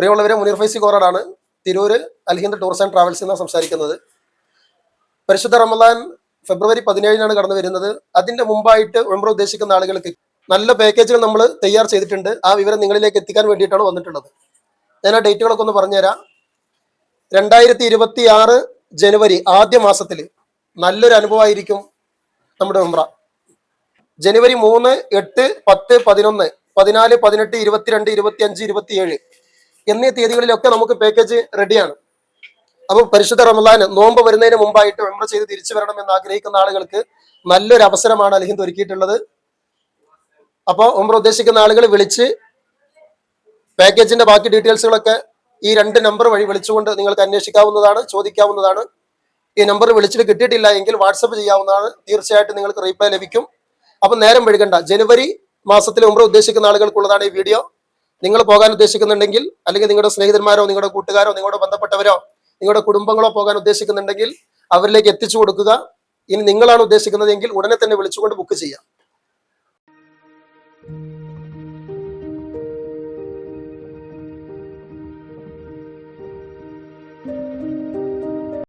പ്രിയമുള്ളവരെ മുനീർ ഫൈസി കോറാടാണ് Tirur Alhind tours and ട്രാവൽസിൽ നിന്നാണ് സംസാരിക്കുന്നത്. പരിശുദ്ധ റമദാൻ ഫെബ്രുവരി പതിനേഴിനാണ് കടന്നു വരുന്നത്. അതിന്റെ മുമ്പായിട്ട് ഉംറ ഉദ്ദേശിക്കുന്ന ആളുകൾക്ക് നല്ല പാക്കേജുകൾ നമ്മൾ തയ്യാർ ചെയ്തിട്ടുണ്ട്. ആ വിവരം നിങ്ങളിലേക്ക് എത്തിക്കാൻ വേണ്ടിയിട്ടാണ് വന്നിട്ടുള്ളത്. ഞാൻ ആ ഡേറ്റുകളൊക്കെ ഒന്ന് പറഞ്ഞുതരാം. രണ്ടായിരത്തി ഇരുപത്തി ആറ് ജനുവരി ആദ്യ മാസത്തിൽ നല്ലൊരു അനുഭവമായിരിക്കും നമ്മുടെ ഉംറ. ജനുവരി മൂന്ന് എട്ട് പത്ത് പതിനൊന്ന് പതിനാല് പതിനെട്ട് ഇരുപത്തിരണ്ട് ഇരുപത്തി അഞ്ച് ഇരുപത്തിയേഴ്. എന്നീ തീയതികളിലൊക്കെ നമുക്ക് പാക്കേജ് റെഡിയാണ് അപ്പോൾ പരിശുദ്ധ റമദാൻ നോമ്പ് വരുന്നതിന് മുമ്പായിട്ട് മെമ്പർ ചെയ്ത് തിരിച്ചു വരണം എന്ന് ആഗ്രഹിക്കുന്ന ആളുകൾക്ക് നല്ലൊരു അവസരമാണ് അലഹിന്ദ് ഒരുക്കിയിട്ടുള്ളത്. അപ്പോൾ ഉംറ ഉദ്ദേശിക്കുന്ന ആളുകൾ വിളിച്ച് പാക്കേജിന്റെ ബാക്കി ഡീറ്റെയിൽസുകളൊക്കെ ഈ രണ്ട് നമ്പർ വഴി വിളിച്ചുകൊണ്ട് നിങ്ങൾക്ക് അന്വേഷിക്കാവുന്നതാണ് ചോദിക്കാവുന്നതാണ്. ഈ നമ്പർ വിളിച്ചിട്ട് കിട്ടിയിട്ടില്ല എങ്കിൽ വാട്സപ്പ് ചെയ്യാവുന്നതാണ്. തീർച്ചയായിട്ടും നിങ്ങൾക്ക് റീപ്ലൈ ലഭിക്കും. അപ്പം നേരം വഴുകണ്ട ജനുവരി മാസത്തിൽ ഉംറ ഉദ്ദേശിക്കുന്ന ആളുകൾക്കുള്ളതാണ് ഈ വീഡിയോ നിങ്ങൾ പോകാൻ ഉദ്ദേശിക്കുന്നുണ്ടെങ്കിൽ അല്ലെങ്കിൽ നിങ്ങളുടെ സ്നേഹിതന്മാരോ നിങ്ങളുടെ കൂട്ടുകാരോ നിങ്ങളുടെ ബന്ധപ്പെട്ടവരോ നിങ്ങളുടെ കുടുംബങ്ങളോ പോകാൻ ഉദ്ദേശിക്കുന്നുണ്ടെങ്കിൽ അവരിലേക്ക് എത്തിച്ചു കൊടുക്കുക. ഇനി നിങ്ങളാണ് ഉദ്ദേശിക്കുന്നതെങ്കിൽ ഉടനെ തന്നെ വിളിച്ചുകൊണ്ട് ബുക്ക് ചെയ്യാം.